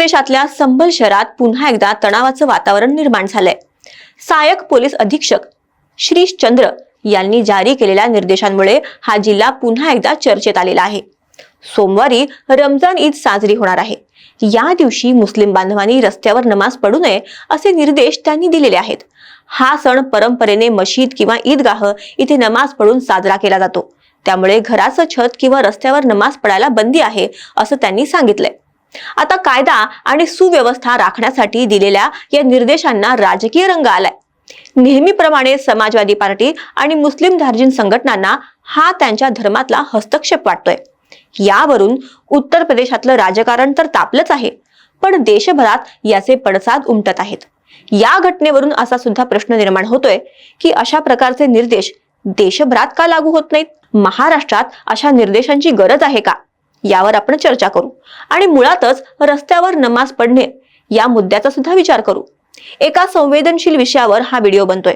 प्रदेशातल्या संभल शहरात पुन्हा एकदा तणावाचं वातावरण निर्माण झालंय. सहाय्यक पोलीस अधीक्षक श्रीश चंद्र यांनी जारी केलेल्या निर्देशांमुळे हा जिल्हा पुन्हा एकदा चर्चेत आलेला आहे. सोमवारी रमजान ईद साजरी होणार आहे. या दिवशी मुस्लिम बांधवांनी रस्त्यावर नमाज पडू नये असे निर्देश त्यांनी दिलेले आहेत. हा सण परंपरेने मशीद किंवा ईदगाह इथे नमाज पडून साजरा केला जातो. त्यामुळे घराचं छत किंवा रस्त्यावर नमाज पडायला बंदी आहे असं त्यांनी सांगितलंय. आता कायदा आणि सुव्यवस्था राखण्यासाठी दिलेल्या या निर्देशांना राजकीय रंग आलाय. नेहमीप्रमाणे समाजवादी पार्टी आणि मुस्लिम धार्जिन संघटनांना हा त्यांच्या धर्मातला हस्तक्षेप वाटतोय. यावरून उत्तर प्रदेशातलं राजकारण तर तापलंच आहे पण देशभरात याचे पडसाद उमटत आहेत. या घटनेवरून असा सुद्धा प्रश्न निर्माण होतोय की अशा प्रकारचे निर्देश देशभरात का लागू होत नाहीत? महाराष्ट्रात अशा निर्देशांची गरज आहे का? यावर आपण चर्चा करू. आणि मुळातच रस्त्यावर नमाज पडणे या मुद्द्याचा सुद्धा विचार करू. एका संवेदनशील विषयावर हा व्हिडिओ बनतोय.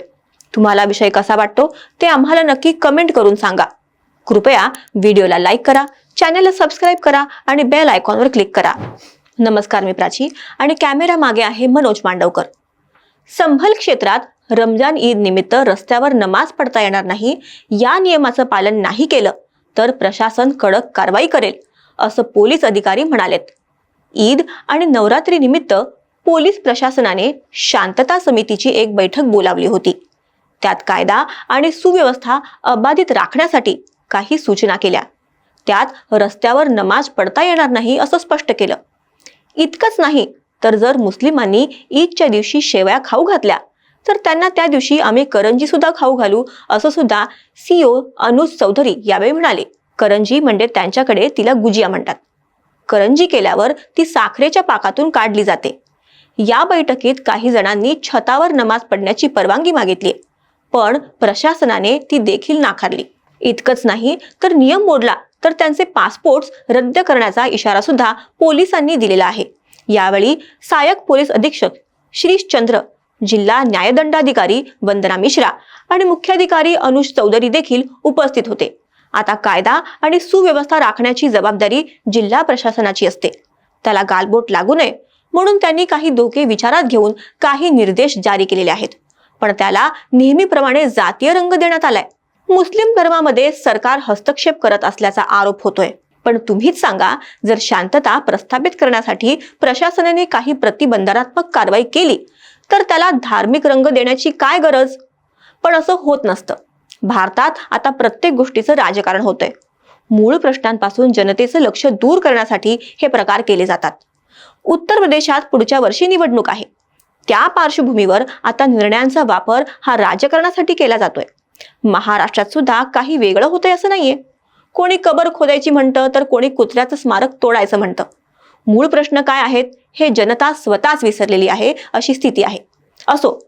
तुम्हाला विषय कसा वाटतो ते आम्हाला नक्की कमेंट करून सांगा. कृपया व्हिडिओला लाईक करा चॅनलला सबस्क्राईब करा आणि बेल आयकॉनवर क्लिक करा. नमस्कार मी प्राची आणि कॅमेरा मागे आहे मनोज मांडवकर. संभल क्षेत्रात रमजान ईद निमित्त रस्त्यावर नमाज पडता येणार नाही या नियमाचं पालन नाही केलं तर प्रशासन कडक कारवाई करेल. असं पोलीस अधिकारी म्हणालेत. ईद आणि नवरात्री निमित्त पोलीस प्रशासनाने शांतता समितीची एक बैठक बोलावली होती. त्यात कायदा आणि सुव्यवस्था अबाधित राखण्यासाठी काही सूचना केल्या. त्यात रस्त्यावर नमाज पडता येणार नाही असं स्पष्ट केलं. इतकंच नाही तर जर मुस्लिमांनी ईदच्या दिवशी शेवया खाऊ घातल्या तर त्यांना त्या दिवशी आम्ही करंजी सुद्धा खाऊ घालू असं सुद्धा सीओ अनुज चौधरी यावेळी म्हणाले. करंजी म्हणजे त्यांच्याकडे तिला गुजिया म्हणतात. करंजी केल्यावर ती साखरेच्या पाकातून काढली जाते. या बैठकीत काही जणांनी छतावर नमाज पडण्याची परवानगी मागितली. पण प्रशासनाने ती देखील नाकारली. इतकंच नाही तर नियम मोडला तर त्यांचे पासपोर्ट रद्द करण्याचा इशारा सुद्धा पोलिसांनी दिलेला आहे. यावेळी सहाय्यक पोलीस अधीक्षक श्रीचंद्र जिल्हा न्यायदंडाधिकारी वंदना मिश्रा आणि मुख्याधिकारी अनुज चौधरी देखील उपस्थित होते. आता कायदा आणि सुव्यवस्था राखण्याची जबाबदारी जिल्हा प्रशासनाची असते. त्याला गालबोट लागू नये म्हणून त्यांनी काही धोके विचारात घेऊन काही निर्देश जारी केलेले आहेत. पण त्याला नेहमीप्रमाणे जातीय रंग देण्यात आलाय. मुस्लिम धर्मामध्ये सरकार हस्तक्षेप करत असल्याचा आरोप होतोय. पण तुम्हीच सांगा जर शांतता प्रस्थापित करण्यासाठी प्रशासनाने काही प्रतिबंधात्मक कारवाई केली तर त्याला धार्मिक रंग देण्याची काय गरज? पण असं होत नसतं. भारतात आता प्रत्येक गोष्टीचं राजकारण होतंय. मूळ प्रश्नांपासून जनतेचं लक्ष दूर करण्यासाठी हे प्रकार केले जातात. उत्तर प्रदेशात पुढच्या वर्षी निवडणूक आहे. त्या पार्श्वभूमीवर आता निर्णयांचा वापर हा राजकारणासाठी केला जातोय. महाराष्ट्रात सुद्धा काही वेगळं होतंय असं नाहीये. कोणी कबर खोदायची म्हणतं तर कोणी कुत्र्याचं स्मारक तोडायचं म्हणतं. मूळ प्रश्न काय आहेत? हे जनता स्वतःच विसरलेली आहे अशी स्थिती आहे. असो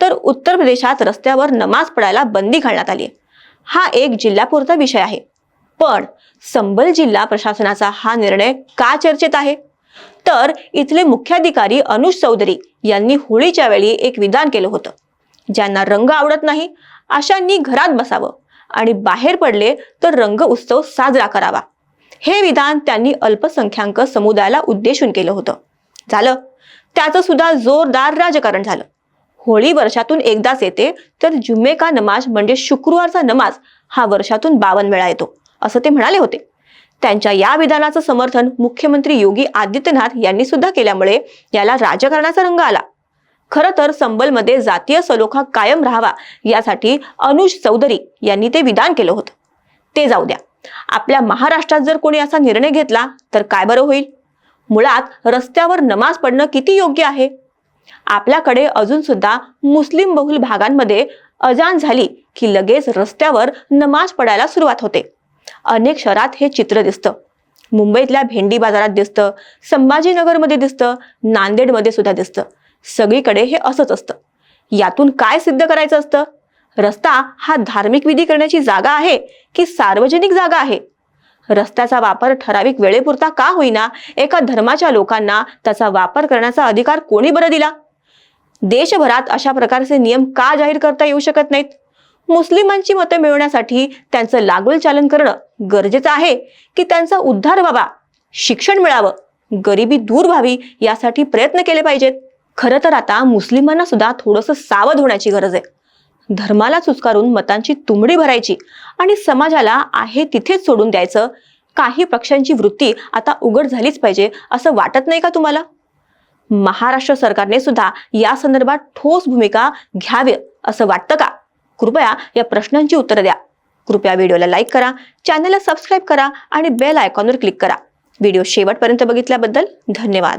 तर उत्तर प्रदेशात रस्त्यावर नमाज पडायला बंदी घालण्यात आली. आहे. हा एक जिल्ह्यापुरता विषय आहे. पण संबल जिल्हा प्रशासनाचा हा निर्णय का चर्चेत आहे? तर इथले मुख्याधिकारी अनुज चौधरी यांनी होळीच्या वेळी एक विधान केलं होतं. ज्यांना रंग आवडत नाही अशांनी घरात बसावं आणि बाहेर पडले तर रंग उत्सव साजरा करावा. हे विधान त्यांनी अल्पसंख्याक समुदायाला उद्देशून केलं होतं. झालं. त्याचं सुद्धा जोरदार राजकारण झालं. होळी वर्षातून एकदाच येते तर जुम्मे का नमाज म्हणजे शुक्रवारचा नमाज हा वर्षातून बावन वेळा येतो असं ते म्हणाले होते. त्यांच्या या विधानाचं समर्थन मुख्यमंत्री योगी आदित्यनाथ यांनी सुद्धा केल्यामुळे याला राजकारणाचा रंग आला. खरं तर संबलमध्ये जातीय सलोखा कायम राहावा यासाठी अनुज चौधरी यांनी ते विधान केलं होतं. ते जाऊ द्या. आपल्या महाराष्ट्रात जर कोणी असा निर्णय घेतला तर काय बरं होईल? मुळात रस्त्यावर नमाज पडणं किती योग्य आहे? आपल्याकडे अजून सुद्धा मुस्लिम बहुल भागांमध्ये अजान झाली की लगेच रस्त्यावर नमाज पडायला सुरुवात होते. अनेक शहरात हे चित्र दिसतं. मुंबईतल्या भेंडी बाजारात दिसतं संभाजीनगरमध्ये दिसतं नांदेडमध्ये सुद्धा दिसतं. सगळीकडे हे असंच असतं. यातून काय सिद्ध करायचं असतं? रस्ता हा धार्मिक विधी करण्याची जागा आहे की सार्वजनिक जागा आहे? रस्त्याचा वापर ठराविक वेळेपुरता का होईना? एका धर्माच्या लोकांना त्याचा वापर करण्याचा अधिकार कोणी बरं दिला? देशभरात अशा प्रकारचे नियम का जाहीर करता येऊ शकत नाहीत? मुस्लिमांची मतं मिळवण्यासाठी त्यांचं लागोल चालन करणं गरजेचं आहे की त्यांचा उद्धार व्हावा शिक्षण मिळावं गरिबी दूर व्हावी यासाठी प्रयत्न केले पाहिजेत. खरं तर आता मुस्लिमांना सुद्धा थोडंसं सावध होण्याची गरज आहे. धर्माला चुचकारून मतांची तुंबडी भरायची आणि समाजाला आहे तिथेच सोडून द्यायचं काही पक्षांची वृत्ती आता उघड झालीच पाहिजे असं वाटत नाही का तुम्हाला? महाराष्ट्र सरकारने सुद्धा या संदर्भात ठोस भूमिका घ्यावी असं वाटतं का? कृपया या प्रश्नांची उत्तरं द्या. कृपया व्हिडिओला लाईक करा चॅनलला सबस्क्राईब करा आणि बेल आयकॉनवर क्लिक करा. व्हिडिओ शेवटपर्यंत बघितल्याबद्दल धन्यवाद.